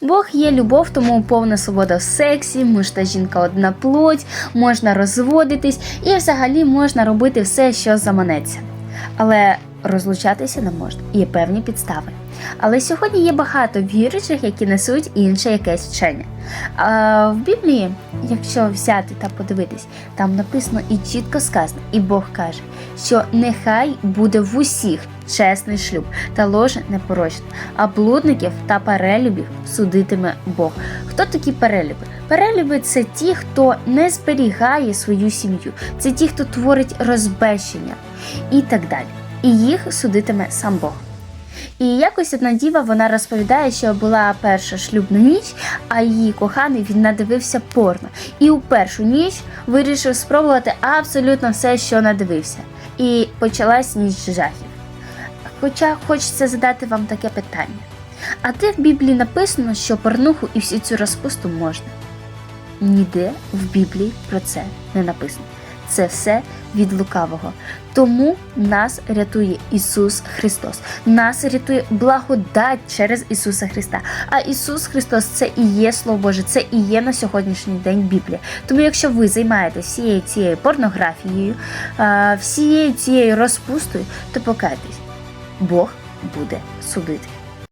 Бог є любов, тому повна свобода в сексі, муж та жінка одна плоть, можна розводитись і взагалі можна робити все, що заманеться. Але розлучатися не можна, є певні підстави. Але сьогодні є багато віруючих, які несуть інше якесь вчення. А в Біблії, якщо взяти та подивитись, там написано і чітко сказано, і Бог каже, що нехай буде в усіх чесний шлюб та ложе непорочне, а блудників та перелюбів судитиме Бог. Хто такі перелюби? Перелюби це ті, хто не зберігає свою сім'ю, це ті, хто творить розбещення і так далі. І їх судитиме сам Бог. І якось одна діва вона розповідає, що була перша шлюбна ніч, а її коханий він надивився порно. І у першу ніч вирішив спробувати абсолютно все, що надивився. І почалась ніч жахів. Хоча хочеться задати вам таке питання: а де в Біблії написано, що порнуху і всю цю розпусту можна? Ніде в Біблії про це не написано. Це все від лукавого. Тому нас рятує Ісус Христос. Нас рятує благодать через Ісуса Христа. А Ісус Христос це і є Слово Боже, це і є на сьогоднішній день Біблія. Тому, якщо ви займаєтесь всією цією порнографією, всією цією розпустою, то покайтесь, Бог буде судити.